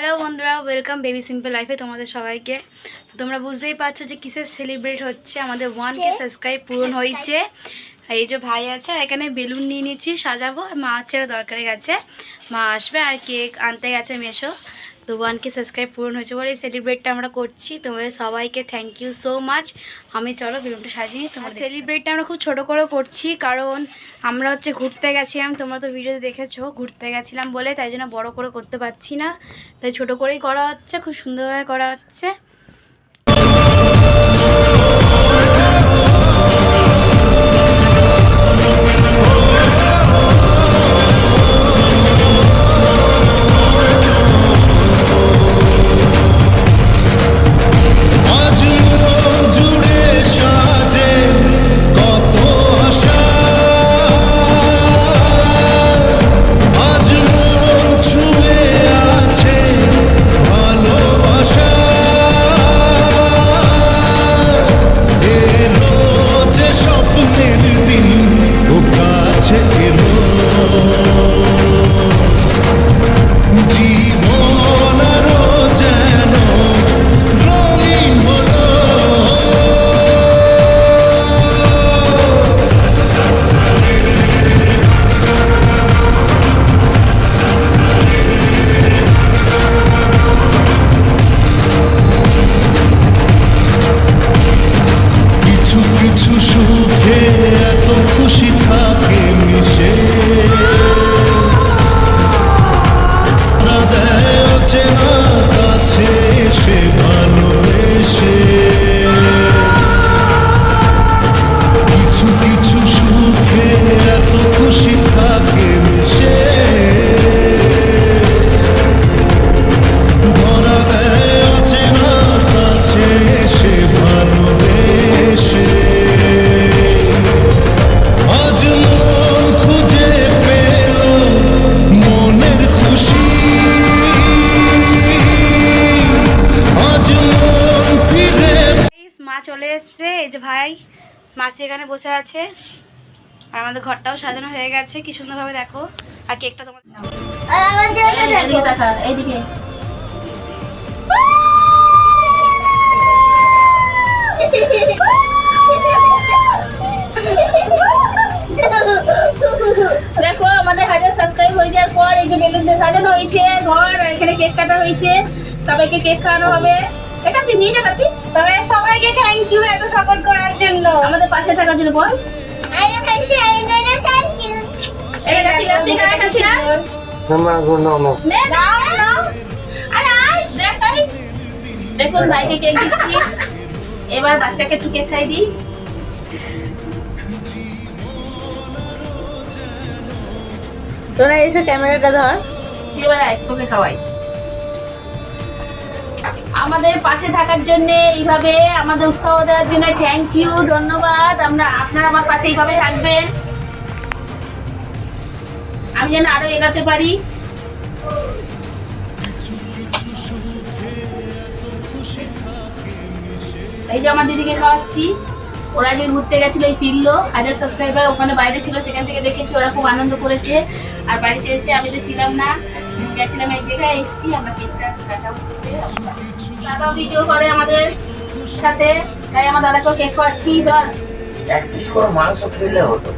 Hello বন্ধুরা welcome baby simple লাইফে তোমাদের সবাইকে। তোমরা বুঝতেই পারছ যে কিসের সেলিব্রেট হচ্ছে? আমাদের ওয়ান কে সাবস্ক্রাইব পূরণ হয়েছে। আর এই যে ভাই আছে আর এখানে বেলুন নিয়ে নিচ্ছি সাজাবো আর মা হচ্ছে দরকারে গেছে মা আসবে আর কেক আনতে গেছে মেশো। তো ওয়ান কে সাবস্ক্রাইব পূরণ হয়েছে বলে এই সেলিব্রেটটা আমরা করছি। তোমাদের সবাইকে থ্যাংক ইউ সো মাচ আমি চলো বেলুনটা সাজিয়ে তোমার সেলিব্রেটটা আমরা খুব ছোটো করে করছি কারণ আমরা হচ্ছে ঘুরতে গেছিলাম তোমরা তো ভিডিওতে দেখেছ ঘুরতে গেছিলাম বলে তাই জন্য বড় করে করতে পারছি না। তাই ছোট করেই করা হচ্ছে খুব সুন্দরভাবে করা হচ্ছে। এসছে। এই যে ভাই, মাসি এখানে বসে আছে। আর আমাদের ঘরটাও সাজানো হয়ে গেছে। কি সুন্দরভাবে দেখো। আর কেকটা তোমার দেখো, আমাদের হাজার সাবস্ক্রাইব হয়ে যাওয়ার পর এই যে বেলুন দিয়ে সাজানো হয়েছে, ঘর এখানে কেক কাটা হয়েছে। সবাইকে কেক খাওয়ানো হবে। এটা তুই নিয়ে যা তবে সবাইকে থ্যাংক ইউ এত সাপোর্ট করার জন্য। আমাদের পাশে থাকার জন্য বল। এই রাখি রাখি রাখি না নে, আরে আয়, দেখ দেখুন ভাইকে কেক দিচ্ছি। এবার বাচ্চাকে একটু কেক খাই দিই। তোরা এসে ক্যামেরাটা ধর। তুই এবার আয়, তোকে খাওয়াই। আমাদের পাশে থাকার জন্য এইভাবে আমাদের উৎসাহ দেওয়ার জন্য থ্যাংক ইউ ধন্যবাদ। আমরা আপনারা আমার পাশে এইভাবে থাকবেন। আমি যেন আরও এগাতে পারি। এই যে আমার দিদিকে খাওয়াচ্ছি। ওরা যে ঘুরতে গেছিল, এই ফিরলো। হাজার সাবস্ক্রাইবার ওখানে বাইরে ছিল, সেখান থেকে দেখেছি ওরা খুব আনন্দ করেছে। আর বাড়িতে এসে আমি তো ছিলাম না, গেছিলাম এক জায়গায়, এসেছি, আমরা কেকটা কাটা হচ্ছে। দাদাও ভিডিও করে আমাদের সাথে। তাই আমার দাদাকেও কেক খাওয়াচ্ছি, ধর। এক পিস করে মাংস খেলে হতো।